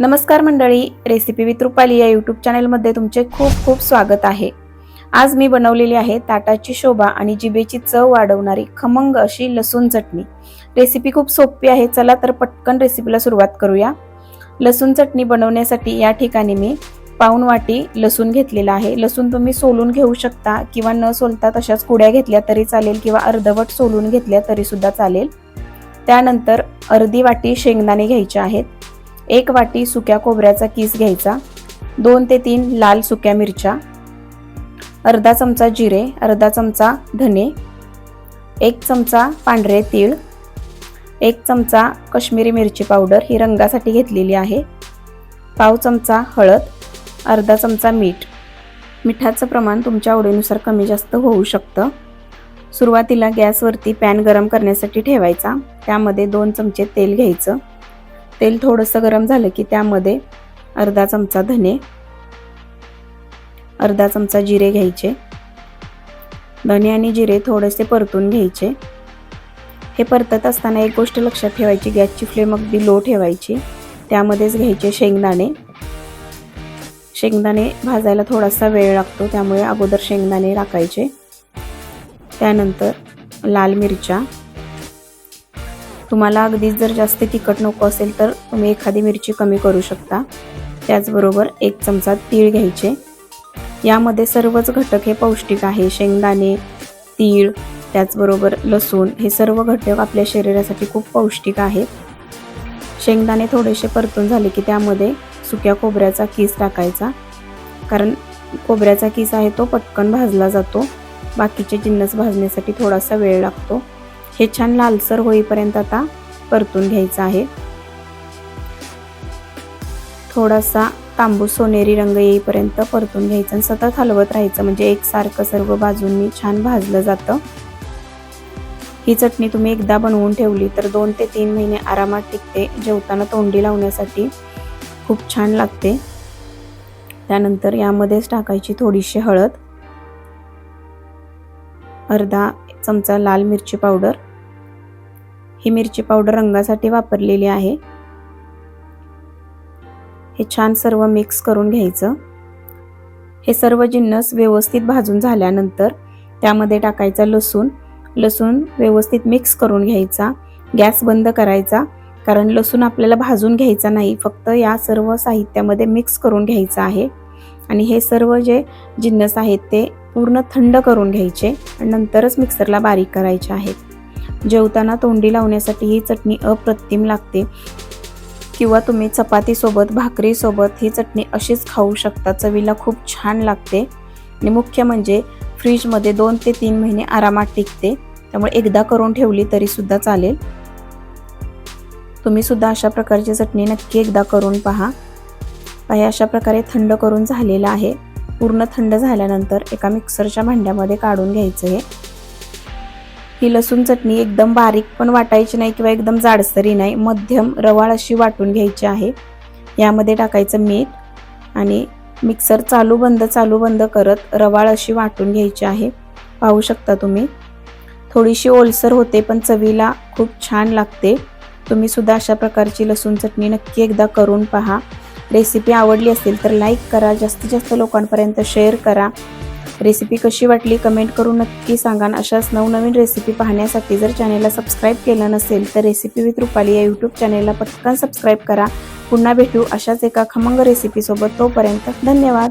नमस्कार मंडळी recipe with Rupali या यूट्यूब चॅनलमध्ये तुमचे खूप खूप स्वागत आहे. आज मी बनवलेली आहे ताटाची शोभा आणि जिभेची चव वाढवणारी खमंग अशी लसूण चटणी. रेसिपी खूप सोपी आहे चला तर पटकन रेसिपीला सुरुवात करूया. लसूण चटणी बनवण्यासाठी या ठिकाणी मी पाऊन वाटी लसूण घेतलेला आहे. लसूण तुम्ही सोलून घेऊ शकता किंवा न सोलता तशाच कुड्या घेतल्या तरी चालेल किंवा अर्धवट सोलून घेतल्या तरीसुद्धा चालेल. त्यानंतर अर्धी वाटी शेंगदाणे घ्यायचे आहेत. एक वाटी सुक्या खोबऱ्याचा किस घ्यायचा दोन ते तीन लाल सुक्या मिरच्या अर्धा चमचा जिरे अर्धा चमचा धने एक चमचा पांढरे तीळ एक चमचा कश्मीरी मिरची पावडर ही रंगासाठी घेतलेली आहे पाव चमचा हळद अर्धा चमचा मीठ. मिठाचं प्रमाण तुमच्या आवडीनुसार कमी जास्त होऊ शकतं. सुरुवातीला गॅसवरती पॅन गरम करण्यासाठी ठेवायचा त्यामध्ये दोन चमचे तेल घ्यायचं. तेल थोडंसं गरम झालं की त्यामध्ये अर्धा चमचा धने अर्धा चमचा जिरे घ्यायचे. धने आणि जिरे थोडेसे परतून घ्यायचे. हे परतत असताना एक गोष्ट लक्षात ठेवायची गॅसची फ्लेम अगदी लो ठेवायची. त्यामध्येच घ्यायचे शेंगदाणे. शेंगदाणे भाजायला थोडासा वेळ लागतो त्यामुळे अगोदर शेंगदाणे टाकायचे त्यानंतर लाल मिरच्या तुम्हाला अगदीच जर जास्त तिखट नको असेल तर तुम्ही एखादी मिरची कमी करू शकता. त्याचबरोबर एक चमचा तीळ घ्यायचे. यामध्ये सर्वच घटक हे पौष्टिक आहे. शेंगदाणे तीळ त्याचबरोबर लसूण हे सर्व घटक आपल्या शरीरासाठी खूप पौष्टिक आहेत. शेंगदाणे थोडेसे परतून झाले की त्यामध्ये सुक्या खोबऱ्याचा किस टाकायचा. कारण खोबऱ्याचा किस आहे तो पटकन भाजला जातो. बाकीचे जिन्नस भाजण्यासाठी थोडासा वेळ लागतो. हे छान लालसर होईपर्यंत आता परतून घ्यायचं आहे. थोडासा तांबू सोनेरी रंग येईपर्यंत परतून घ्यायचं आणि सतत हलवत राहायचं. म्हणजे एकसारखं सर्व बाजूंनी छान भाजलं जातं. ही चटणी तुम्ही एकदा बनवून ठेवली तर दोन ते तीन महिने आरामात टिकते. जेवताना तोंडी लावण्यासाठी खूप छान लागते. त्यानंतर यामध्येच टाकायची थोडीशी हळद. अर्धा चमचा लाल मिरची पावडर. ही मिरची पावडर रंगासाठी वापरलेली आहे. हे छान सर्व मिक्स करून घ्यायचं. हे सर्व जिन्नस व्यवस्थित भाजून झाल्यानंतर त्यामध्ये टाकायचा लसूण. लसूण व्यवस्थित मिक्स करून घ्यायचा. गॅस बंद करायचा. कारण लसूण आपल्याला भाजून घ्यायचा नाही. फक्त या सर्व साहित्यामध्ये मिक्स करून घ्यायचं आहे. आणि हे सर्व जे जिन्नस आहेत ते पूर्ण थंड करून घ्यायचे आणि नंतरच मिक्सरला बारीक करायचे आहेत. जेवताना तोंडी लावण्यासाठी ही चटणी अप्रतिम लागते. किंवा तुम्ही चपातीसोबत भाकरीसोबत ही चटणी अशीच खाऊ शकता. चवीला खूप छान लागते. आणि मुख्य म्हणजे फ्रीजमध्ये दोन ते तीन महिने आरामात टिकते. त्यामुळे एकदा करून ठेवली तरीसुद्धा चालेल. तुम्ही सुद्धा अशा प्रकारची चटणी नक्की एकदा करून पहा. काही अशा प्रकारे थंड करून झालेलं आहे. पूर्ण थंड झाल्यानंतर एका मिक्सरच्या भांड्यामध्ये काढून घ्यायचं हे. ही लसूण चटणी एकदम बारीक पण वाटायची नाही किंवा एकदम जाडसरी नाही मध्यम रवाळ अशी वाटून घ्यायची आहे. यामध्ये टाकायचं मीठ आणि मिक्सर चालू बंद चालू बंद करत रवाळ अशी वाटून घ्यायची आहे. पाहू शकता तुम्ही. थोडीशी ओलसर होते पण चवीला खूप छान लागते. तुम्ही सुद्धा अशा प्रकारची लसूण चटणी नक्की एकदा करून पहा. रेसिपी आवडली असेल तर लाईक करा जास्तीत जास्त लोकांपर्यंत शेअर करा. रेसिपी कशी वाटली कमेंट करून नक्की सांगा अशाच नवनवीन रेसिपी पाहण्यासाठी जर चॅनेलला सबस्क्राईब केलं नसेल तर रेसिपी विथ रुपाली या यूट्यूब चॅनेलला पटकन सबस्क्राईब करा. पुन्हा भेटू अशाच एका खमंग रेसिपीसोबत. तोपर्यंत धन्यवाद.